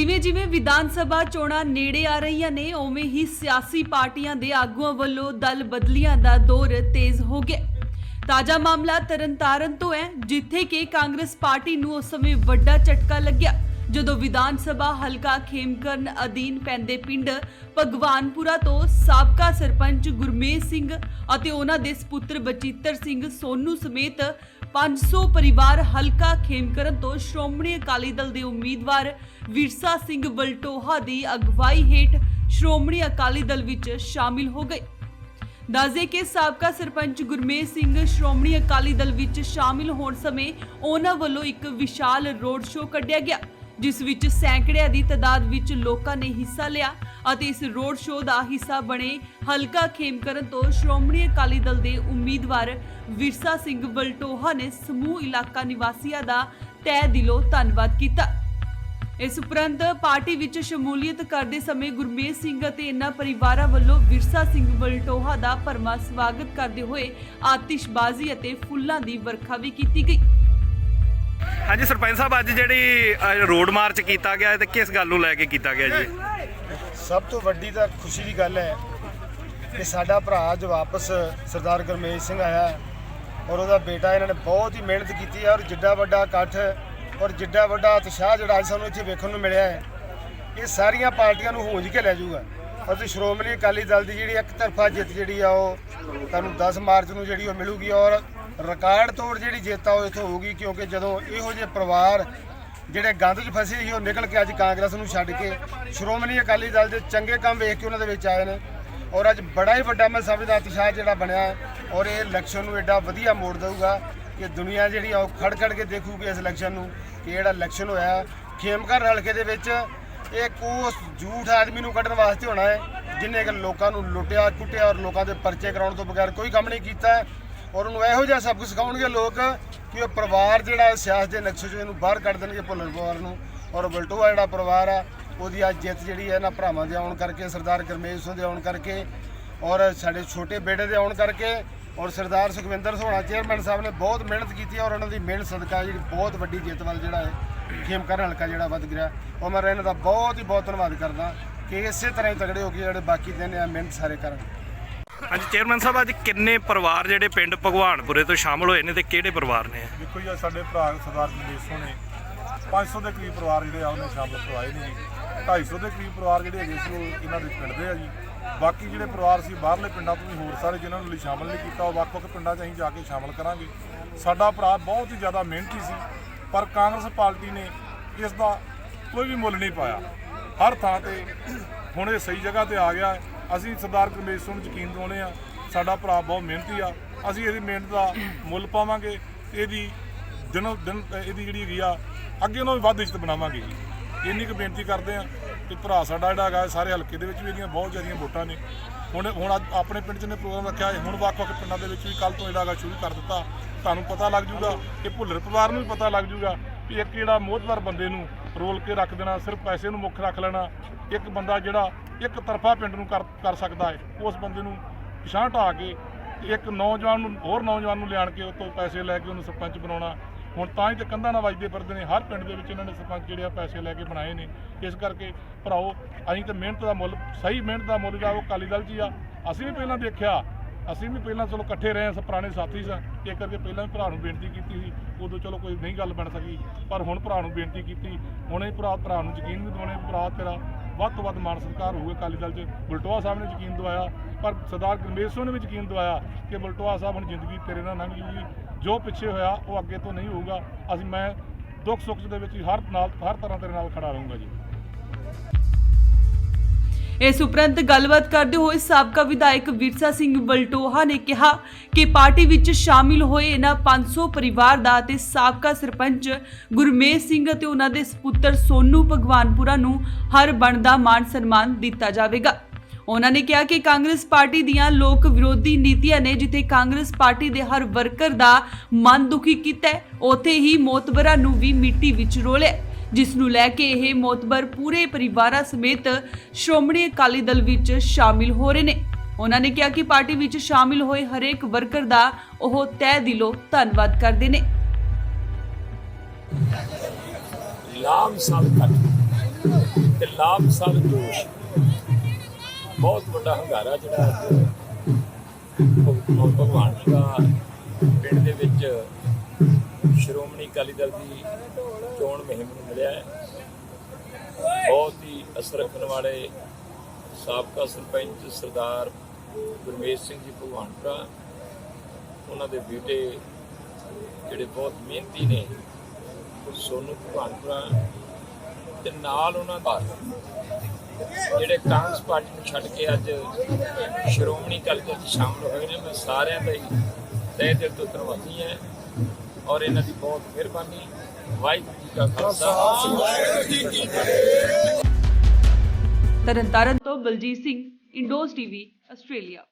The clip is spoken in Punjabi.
ਜਿਵੇਂ-ਜਿਵੇਂ ਵਿਧਾਨ ਸਭਾ ਚੋਣਾਂ ਨੇੜੇ ਆ ਰਹੀਆਂ ਨੇ, ਉਵੇਂ ਹੀ ਸਿਆਸੀ ਪਾਰਟੀਆਂ ਦੇ ਆਗੂਆਂ ਵੱਲੋਂ ਦਲ ਬਦਲੀਆਂ ਦਾ ਦੌਰ ਤੇਜ਼ ਹੋ ਗਿਆ ਤਾਜ਼ਾ ਮਾਮਲਾ ਤਰਨਤਾਰਨ ਤੋਂ ਹੈ, ਜਿੱਥੇ ਕਿ ਕਾਂਗਰਸ ਪਾਰਟੀ ਨੂੰ ਉਸ ਸਮੇਂ ਵੱਡਾ ਝਟਕਾ ਲੱਗਿਆ, ਜਦੋਂ ਵਿਧਾਨ ਸਭਾ ਹਲਕਾ ਖੇਮਕਰਨ ਅਧੀਨ ਪੈਂਦੇ ਪਿੰਡ ਭਗਵਾਨਪੁਰਾ ਤੋਂ ਸਾਬਕਾ ਸਰਪੰਚ ਗੁਰਮੇਜ ਸਿੰਘ ਅਤੇ ਉਹਨਾਂ ਦੇ ਸੁਪੁੱਤਰ ਬਚਿੱਤਰ ਸਿੰਘ ਸੋਨੂ ਸਮੇਤ 500 ਪਰਿਵਾਰ ਹਲਕਾ ਖੇਮਕਰਨ ਤੋਂ ਸ਼੍ਰੋਮਣੀ ਅਕਾਲੀ ਦਲ ਦੇ ਉਮੀਦਵਾਰ ਵਿਰਸਾ ਸਿੰਘ ਵਲਟੋਹਾ ਦੀ ਅਗਵਾਈ ਹੇਠ ਸ਼੍ਰੋਮਣੀ ਅਕਾਲੀ ਦਲ ਵਿੱਚ ਸ਼ਾਮਿਲ ਹੋ ਗਏ। ਦੱਸਦੇ ਕਿ ਸਾਬਕਾ ਸਰਪੰਚ ਗੁਰਮੇਜ ਸਿੰਘ ਸ਼੍ਰੋਮਣੀ ਅਕਾਲੀ ਦਲ ਵਿੱਚ ਸ਼ਾਮਿਲ ਹੋਣ ਸਮੇਂ ਉਹਨਾਂ ਵੱਲੋਂ ਇੱਕ ਵਿਸ਼ਾਲ ਰੋਡ ਸ਼ੋਅ ਕੱਢਿਆ ਗਿਆ, ਜਿਸ ਵਿੱਚ ਸੈਂਕੜਿਆਂ ਦੀ ਤਾਦਾਦ ਵਿੱਚ ਲੋਕਾਂ ਨੇ ਹਿੱਸਾ ਲਿਆ। ਅਤੇ ਇਸ ਰੋਡ ਸ਼ੋਅ ਦਾ ਹਿੱਸਾ ਬਣੇ ਹਲਕਾ ਖੇਮਕਰਨ ਤੋਂ ਸ਼੍ਰੋਮਣੀ ਅਕਾਲੀ ਦਲ ਦੇ ਉਮੀਦਵਾਰ ਵਿਰਸਾ ਸਿੰਘ ਬਲਟੋਹਾ ਨੇ ਸਮੂਹ ਇਲਾਕਾ ਨਿਵਾਸੀਆਂ ਦਾ ਤਹਿ ਦਿਲੋਂ ਧੰਨਵਾਦ ਕੀਤਾ। ਇਸ ਉਪਰੰਤ ਪਾਰਟੀ ਵਿੱਚ ਸ਼ਮੂਲੀਅਤ ਕਰਦੇ ਸਮੇਂ ਗੁਰਮੇਜ ਸਿੰਘ ਅਤੇ ਇਨ੍ਹਾਂ ਪਰਿਵਾਰਾਂ ਵੱਲੋਂ ਵਿਰਸਾ ਸਿੰਘ ਬਲਟੋਹਾ ਦਾ ਭਰਮਾ ਸਵਾਗਤ ਕਰਦੇ ਹੋਏ ਆਤਿਸ਼ਬਾਜ਼ੀ ਅਤੇ ਫੁੱਲਾਂ ਦੀ ਵਰਖਾ ਵੀ ਕੀਤੀ ਗਈ। ਹਾਂਜੀ, ਸਰਪੰਚ ਸਾਹਿਬ, ਅੱਜ ਜਿਹੜੀ ਰੋਡ ਮਾਰਚ ਕੀਤਾ ਗਿਆ ਤੇ ਕਿਸ ਗੱਲ ਨੂੰ ਲੈ ਕੇ ਕੀਤਾ ਗਿਆ ਜੀ? ਸਭ ਤੋਂ ਵੱਡੀ ਤਾਂ ਖੁਸ਼ੀ ਦੀ ਗੱਲ ਹੈ ਕਿ ਸਾਡਾ ਭਰਾ ਅੱਜ ਵਾਪਸ ਸਰਦਾਰ ਗੁਰਮੇਜ ਸਿੰਘ ਆਇਆ ਔਰ ਉਹਦਾ ਬੇਟਾ ਇਹਨਾਂ ਨੇ ਬਹੁਤ ਹੀ ਮਿਹਨਤ ਕੀਤੀ ਹੈ ਔਰ ਜਿੱਡਾ ਵੱਡਾ ਇਕੱਠ ਔਰ ਜਿੱਡਾ ਵੱਡਾ ਉਤਸ਼ਾਹ ਜਿਹੜਾ ਅੱਜ ਸਾਨੂੰ ਇੱਥੇ ਵੇਖਣ ਨੂੰ ਮਿਲਿਆ ਹੈ, ਇਹ ਸਾਰੀਆਂ ਪਾਰਟੀਆਂ ਨੂੰ ਹੂੰਜ ਕੇ ਲੈ ਜਾਊਗਾ। ਅਤੇ ਸ਼੍ਰੋਮਣੀ ਅਕਾਲੀ ਦਲ ਦੀ ਜਿਹੜੀ ਇੱਕ ਤਰਫਾ ਜਿੱਤ ਜਿਹੜੀ ਆ ਉਹ ਤੁਹਾਨੂੰ 10 ਮਾਰਚ ਨੂੰ ਜਿਹੜੀ ਉਹ ਮਿਲੂਗੀ ਔਰ ਰਿਕਾਰਡ ਤੋੜ ਜਿਹੜੀ ਜਿੱਤ ਆ ਉਹ ਇੱਥੋਂ ਹੋਊਗੀ ਕਿਉਂਕਿ ਜਦੋਂ ਇਹੋ ਜਿਹੇ ਪਰਿਵਾਰ ਜਿਹੜੇ ਗੰਦ 'ਚ ਫਸੇ ਸੀ, ਉਹ ਨਿਕਲ ਕੇ ਅੱਜ ਕਾਂਗਰਸ ਨੂੰ ਛੱਡ ਕੇ ਸ਼੍ਰੋਮਣੀ ਅਕਾਲੀ ਦਲ ਦੇ ਚੰਗੇ ਕੰਮ ਵੇਖ ਕੇ ਉਹਨਾਂ ਦੇ ਵਿੱਚ ਆਏ ਨੇ। ਔਰ ਅੱਜ ਬੜਾ ਹੀ ਵੱਡਾ ਮੈਂ ਸਮਝਦਾ ਉਤਸ਼ਾਹ ਜਿਹੜਾ ਬਣਿਆ ਔਰ ਇਹ ਇਲੈਕਸ਼ਨ ਨੂੰ ਐਡਾ ਵਧੀਆ ਮੋੜ ਦੇਊਗਾ ਕਿ ਦੁਨੀਆ ਜਿਹੜੀ ਆ ਉਹ ਖੜ ਖੜ ਕੇ ਦੇਖੂਗੀ ਇਸ ਇਲੈਕਸ਼ਨ ਨੂੰ ਕਿ ਜਿਹੜਾ ਇਲੈਕਸ਼ਨ ਹੋਇਆ ਖੇਮਕਰ ਹਲਕੇ ਦੇ ਵਿੱਚ ਇਹ ਕੋਸ ਝੂਠ ਆਦਮੀ ਨੂੰ ਕੱਢਣ ਵਾਸਤੇ ਹੋਣਾ ਹੈ, ਜਿਨੇ ਕਿ ਲੋਕਾਂ ਨੂੰ ਲੁੱਟਿਆ, ਕੁੱਟਿਆ ਔਰ ਲੋਕਾਂ ਦੇ ਪਰਚੇ ਕਰਾਉਣ ਤੋਂ ਬਗੈਰ ਕੋਈ ਕੰਮ ਨਹੀਂ ਕੀਤਾ ਔਰ ਉਹਨੂੰ ਇਹੋ ਜਿਹਾ ਸਬਕ ਸਿਖਾਉਣਗੇ ਲੋਕ ਕਿ ਉਹ ਪਰਿਵਾਰ ਜਿਹੜਾ ਸਿਆਸਤ ਦੇ ਨਕਸ਼ੇ 'ਚੋਂ ਇਹਨੂੰ ਬਾਹਰ ਕੱਢ ਦੇਣਗੇ ਭੁੱਲਰ ਪਰਿਵਾਰ ਨੂੰ। ਔਰ ਬਲਟੋਆ ਜਿਹੜਾ ਪਰਿਵਾਰ ਆ, ਉਹਦੀ ਅੱਜ ਜਿੱਤ ਜਿਹੜੀ ਹੈ ਇਹਨਾਂ ਭਰਾਵਾਂ ਦੇ ਆਉਣ ਕਰਕੇ, ਸਰਦਾਰ ਗਰਮੇਸ਼ ਸਿੰਘ ਦੇ ਆਉਣ ਕਰਕੇ ਔਰ ਸਾਡੇ ਛੋਟੇ ਬੇਟੇ ਦੇ ਆਉਣ ਕਰਕੇ ਔਰ ਸਰਦਾਰ ਸੁਖਵਿੰਦਰ ਸੋਹਣਾ ਚੇਅਰਮੈਨ ਸਾਹਿਬ ਨੇ ਬਹੁਤ ਮਿਹਨਤ ਕੀਤੀ ਔਰ ਉਹਨਾਂ ਦੀ ਮਿਹਨਤ ਸਦਕਾ ਜਿਹੜੀ ਬਹੁਤ ਵੱਡੀ ਜਿੱਤ ਵੱਲ ਜਿਹੜਾ ਹੈ ਖੇਮਕਰਨ ਹਲਕਾ ਜਿਹੜਾ ਵੱਧ ਗਿਆ ਔਰ ਮੈਂ ਇਹਨਾਂ ਦਾ ਬਹੁਤ ਹੀ ਬਹੁਤ ਧੰਨਵਾਦ ਕਰਦਾ ਕਿ ਇਸੇ ਤਰ੍ਹਾਂ ਹੀ ਤਗੜੇ ਹੋ ਕੇ ਜਿਹੜੇ ਬਾਕੀ ਦਿਨ ਆ ਮਿਹਨਤ ਸਾਰੇ ਕਰਨ। ਹਾਂਜੀ, ਚੇਅਰਮੈਨ ਸਾਹਿਬ, ਅੱਜ ਕਿੰਨੇ ਪਰਿਵਾਰ ਜਿਹੜੇ ਪਿੰਡ ਭਗਵਾਨਪੁਰੇ ਤੋਂ ਸ਼ਾਮਲ ਹੋਏ ਨੇ ਤੇ ਕਿਹੜੇ ਪਰਿਵਾਰ ਨੇ? ਦੇਖੋ ਜੀ, ਅੱਜ ਸਾਡੇ ਭਰਾ ਸਰਦਾਰ ਜਗਦੀਸ਼ ਸਿੰਘ ਨੇ 500 ਦੇ ਕਰੀਬ ਪਰਿਵਾਰ ਜਿਹੜੇ ਆ, ਉਹਨੇ ਸ਼ਾਮਲ ਕਰਵਾਏ ਨੇ ਜੀ। 250 ਦੇ ਕਰੀਬ ਪਰਿਵਾਰ ਜਿਹੜੇ ਹੈਗੇ ਸੀ, ਉਹ ਇਹਨਾਂ ਦੇ ਪਿੰਡ ਦੇ ਆ ਜੀ। ਬਾਕੀ ਜਿਹੜੇ ਪਰਿਵਾਰ ਸੀ, ਬਾਹਰਲੇ ਪਿੰਡਾਂ ਤੋਂ ਵੀ ਹੋਰ ਸਾਰੇ ਜਿਨ੍ਹਾਂ ਨੂੰ ਲਈ ਸ਼ਾਮਲ ਨਹੀਂ ਕੀਤਾ, ਉਹ ਵੱਖ-ਵੱਖ ਪਿੰਡਾਂ 'ਚ ਅਸੀਂ ਜਾ ਕੇ ਸ਼ਾਮਲ ਕਰਾਂਗੇ। ਸਾਡਾ ਭਰਾ ਬਹੁਤ ਹੀ ਜ਼ਿਆਦਾ ਮਿਹਨਤੀ ਸੀ, ਪਰ ਕਾਂਗਰਸ ਪਾਰਟੀ ਨੇ ਇਸ ਦਾ ਕੋਈ ਵੀ ਮੁੱਲ ਨਹੀਂ ਪਾਇਆ। ਹਰ ਥਾਂ ਤੇ ਹੁਣ ਇਹ ਸਹੀ ਜਗ੍ਹਾ ਤੇ ਆ ਗਿਆ ਅਸੀਂ ਸਰਦਾਰ ਗੁਰਮੇਸ਼ ਸਿੰਘ ਨੂੰ ਯਕੀਨ ਦਿਵਾਉਂਦੇ ਆ ਸਾਡਾ ਭਰਾ ਬਹੁਤ ਮਿਹਨਤੀ ਆ। ਅਸੀਂ ਇਹਦੀ ਮਿਹਨਤ ਦਾ ਮੁੱਲ ਪਾਵਾਂਗੇ, ਇਹਦੀ ਦਿਨੋ ਦਿਨ, ਇਹਦੀ ਜਿਹੜੀ ਹੈਗੀ ਆ, ਅੱਗੇ ਨਾਲੋਂ ਵੀ ਵੱਧ ਇੱਜ਼ਤ ਬਣਾਵਾਂਗੇ। ਇੰਨੀ ਕੁ ਬੇਨਤੀ ਕਰਦੇ ਆ ਕਿ ਭਰਾ ਸਾਡਾ ਜਿਹੜਾ ਹੈਗਾ ਸਾਰੇ ਹਲਕੇ ਦੇ ਵਿੱਚ ਵੀ ਇਹਦੀਆਂ ਬਹੁਤ ਜ਼ਿਆਦੀਆਂ ਵੋਟਾਂ ਨੇ। ਹੁਣ ਹੁਣ ਅੱਜ ਆਪਣੇ ਪਿੰਡ 'ਚ ਨੇ ਪ੍ਰੋਗਰਾਮ ਰੱਖਿਆ ਹੁਣ ਵੱਖ-ਵੱਖ ਪਿੰਡਾਂ ਦੇ ਵਿੱਚ ਵੀ ਕੱਲ ਤੋਂ ਜਿਹੜਾ ਹੈਗਾ ਸ਼ੁਰੂ ਕਰ ਦਿੱਤਾ। ਤੁਹਾਨੂੰ ਪਤਾ ਲੱਗ ਜੂਗਾ ਕਿ ਭੁੱਲਰ ਪਰਿਵਾਰ ਨੂੰ ਵੀ ਪਤਾ ਲੱਗ ਜੂਗਾ ਵੀ ਇੱਕ ਜਿਹੜਾ ਮੋਹਤਵਰ ਬੰਦੇ ਨੂੰ ਰੋਲ ਕੇ ਰੱਖ ਦੇਣਾ, ਸਿਰਫ ਪੈਸੇ ਨੂੰ ਮੁੱਖ ਰੱਖ ਲੈਣਾ ਇੱਕ ਬੰਦਾ ਜਿਹੜਾ ਇੱਕ ਤਰਫਾ ਪਿੰਡ ਨੂੰ ਕਰ ਕਰ ਸਕਦਾ ਹੈ, ਉਸ ਬੰਦੇ ਨੂੰ ਪਿਛਾਂਹ ਢਾ ਕੇ ਇੱਕ ਨੌਜਵਾਨ ਨੂੰ ਹੋਰ ਨੌਜਵਾਨ ਨੂੰ ਲਿਆਣ ਕੇ ਉਹ ਤੋਂ ਪੈਸੇ ਲੈ ਕੇ ਉਹਨੂੰ ਸਰਪੰਚ ਬਣਾਉਣਾ। ਹੁਣ ਤਾਂ ਹੀ ਤੇ ਕੰਧਾਂ ਨਾਲ ਵੱਜਦੇ ਫਿਰਦੇ ਨੇ, ਹਰ ਪਿੰਡ ਦੇ ਵਿੱਚ ਇਹਨਾਂ ਨੇ ਸਰਪੰਚ ਜਿਹੜੇ ਆ ਪੈਸੇ ਲੈ ਕੇ ਬਣਾਏ ਨੇ। ਇਸ ਕਰਕੇ ਭਰਾਓ, ਅਸੀਂ ਤਾਂ ਮਿਹਨਤ ਦਾ ਮੁੱਲ, ਸਹੀ ਮਿਹਨਤ ਦਾ ਮੁੱਲ ਜਿਹੜਾ ਉਹ ਅਕਾਲੀ ਦਲ 'ਚ ਹੀ ਆ। ਅਸੀਂ ਵੀ ਪਹਿਲਾਂ ਦੇਖਿਆ, ਅਸੀਂ ਵੀ ਪਹਿਲਾਂ ਚਲੋ ਇਕੱਠੇ ਰਹੇ ਹਾਂ ਪੁਰਾਣੇ ਸਾਥੀ ਸਾਂ। ਇਹ ਕਰਕੇ ਪਹਿਲਾਂ ਵੀ ਭਰਾ ਨੂੰ ਬੇਨਤੀ ਕੀਤੀ ਸੀ, ਉਦੋਂ ਚਲੋ ਕੋਈ ਨਹੀਂ ਗੱਲ ਬਣ ਸਕੀ। ਪਰ ਹੁਣ ਭਰਾ ਨੂੰ ਬੇਨਤੀ ਕੀਤੀ, ਹੁਣ ਇਹ ਭਰਾ ਭਰਾ ਨੂੰ ਯਕੀਨ ਵੀ ਦਿਵਾਉਣੇ, ਭਰਾ ਤੇਰਾ ਵੱਧ ਤੋਂ ਵੱਧ ਮਾਨ ਸਤਿਕਾਰ ਹੋਊਗਾ ਅਕਾਲੀ ਦਲ 'ਚ ਬਲਟੋਆ ਸਾਹਿਬ ਨੇ ਯਕੀਨ ਦਵਾਇਆ, ਪਰ ਸਰਦਾਰ ਗੁਰਮੇਸ਼ ਸਿੰਘ ਨੇ ਵੀ ਯਕੀਨ ਦਵਾਇਆ ਕਿ ਬਲਟੋਆ ਸਾਹਿਬ ਹੁਣ ਜ਼ਿੰਦਗੀ ਤੇਰੇ ਨਾਲ ਲੰਘ ਜੂਗੀ। ਜੋ ਪਿੱਛੇ ਹੋਇਆ ਉਹ ਅੱਗੇ ਤੋਂ ਨਹੀਂ ਹੋਊਗਾ। ਅਸੀਂ, ਮੈਂ ਦੁੱਖ ਸੁੱਖ ਦੇ ਵਿੱਚ ਹਰ ਨਾਲ, ਹਰ ਤਰ੍ਹਾਂ ਤੇਰੇ ਨਾਲ ਖੜਾ ਰਹੂੰਗਾ ਜੀ। ਇਸ ਉਪਰੰਤ ਗੱਲਬਾਤ ਕਰਦੇ ਹੋਏ ਸਾਬਕਾ ਵਿਧਾਇਕ ਵਿਰਸਾ ਸਿੰਘ ਬਲਟੋਹਾ ਨੇ ਕਿਹਾ ਕਿ ਪਾਰਟੀ ਵਿੱਚ ਸ਼ਾਮਿਲ ਹੋਏ ਇਹਨਾਂ 500 ਪਰਿਵਾਰ ਦਾ ਅਤੇ ਸਾਬਕਾ ਸਰਪੰਚ ਗੁਰਮੇਜ ਸਿੰਘ ਅਤੇ ਉਹਨਾਂ ਦੇ ਸੁਪੁੱਤਰ ਸੋਨੂ ਭਗਵਾਨਪੁਰਾ ਨੂੰ ਹਰ ਬਣਦਾ ਮਾਨ ਸਨਮਾਨ ਦਿੱਤਾ ਜਾਵੇਗਾ। ਉਹਨਾਂ ਨੇ ਕਿਹਾ ਕਿ ਕਾਂਗਰਸ ਪਾਰਟੀ ਦੀਆਂ ਲੋਕ ਵਿਰੋਧੀ ਨੀਤੀਆਂ ਨੇ ਜਿੱਥੇ ਕਾਂਗਰਸ ਪਾਰਟੀ ਦੇ ਹਰ ਵਰਕਰ ਦਾ ਮਨ ਦੁਖੀ ਕੀਤਾ ਉੱਥੇ ਹੀ ਮੋਤਬਰਾਂ ਨੂੰ ਵੀ ਮਿੱਟੀ ਵਿੱਚ ਰੋਲਿਆ। ਜਿਸ ਨੂੰ ਲੈ ਕੇ ਇਹ ਮੋਤਬਰ ਪੂਰੇ ਪਰਿਵਾਰਾਂ ਸਮੇਤ ਸ਼੍ਰੋਮਣੀ ਅਕਾਲੀ ਦਲ ਵਿੱਚ ਸ਼ਾਮਿਲ ਹੋ ਰਹੇ ਨੇ। ਉਹਨਾਂ ਨੇ ਕਿਹਾ ਕਿ ਪਾਰਟੀ ਵਿੱਚ ਸ਼ਾਮਿਲ ਹੋਏ ਹਰੇਕ ਵਰਕਰ ਦਾ ਉਹ ਤਹਿ ਦਿਲੋਂ ਧੰਨਵਾਦ ਕਰਦੇ ਨੇ। ਲਾਮ ਸਾਲ ਤੱਕ ਤੇ ਲਾਭ ਸਭ ਦੋਸ਼ ਬਹੁਤ ਵੱਡਾ ਹੰਗਾਰਾ ਜਿਹੜਾ ਅੱਜ ਭਗ- ਭਗਵਾਨ ਦਾ ਪਿੰਡ ਦੇ ਵਿੱਚ ਸ਼੍ਰੋਮਣੀ ਅਕਾਲੀ ਦਲ ਦੀ ਚੋਣ ਮੁਹਿੰਮ ਨੂੰ ਮਿਲਿਆ ਹੈ। ਬਹੁਤ ਹੀ ਅਸਰ ਰੱਖਣ ਵਾਲੇ ਸਾਬਕਾ ਸਰਪੰਚ ਸਰਦਾਰ ਗੁਰਮੇਸ਼ ਸਿੰਘ ਜੀ ਭਗਵਾਨਪੁਰਾ, ਉਹਨਾਂ ਦੇ ਬੇਟੇ ਜਿਹੜੇ ਬਹੁਤ ਮਿਹਨਤੀ ਨੇ, ਸੋਨੂ ਭਗਵਾਨਪੁਰਾ ਤੇ ਨਾਲ ਉਹਨਾਂ ਦਾ ਜਿਹੜੇ ਕਾਂਗਰਸ ਪਾਰਟੀ ਨੂੰ ਛੱਡ ਕੇ ਅੱਜ ਸ਼੍ਰੋਮਣੀ ਅਕਾਲੀ ਦਲ 'ਚ ਸ਼ਾਮਲ ਹੋਏ ਨੇ, ਮੈਂ ਸਾਰਿਆਂ ਦਾ ਹੀ ਤਹਿ ਦਿਲ ਤੋਂ ਧੰਨਵਾਦੀ ਹਾਂ। ਔਰ ਇਹਨਾਂ ਦੀ ਬਹੁਤ ਮਿਹਰਬਾਨੀ। ਵਾਹਿਗੁਰੂ ਜੀ ਕਾ ਖਾਲਸਾ। ਵਾਹਿਗੁਰੂ ਜੀ ਕੀ ਫਤਿਹ ਤਰਨਤਾਰਨ ਤੋਂ Baljit Singh Indos TV, Australia.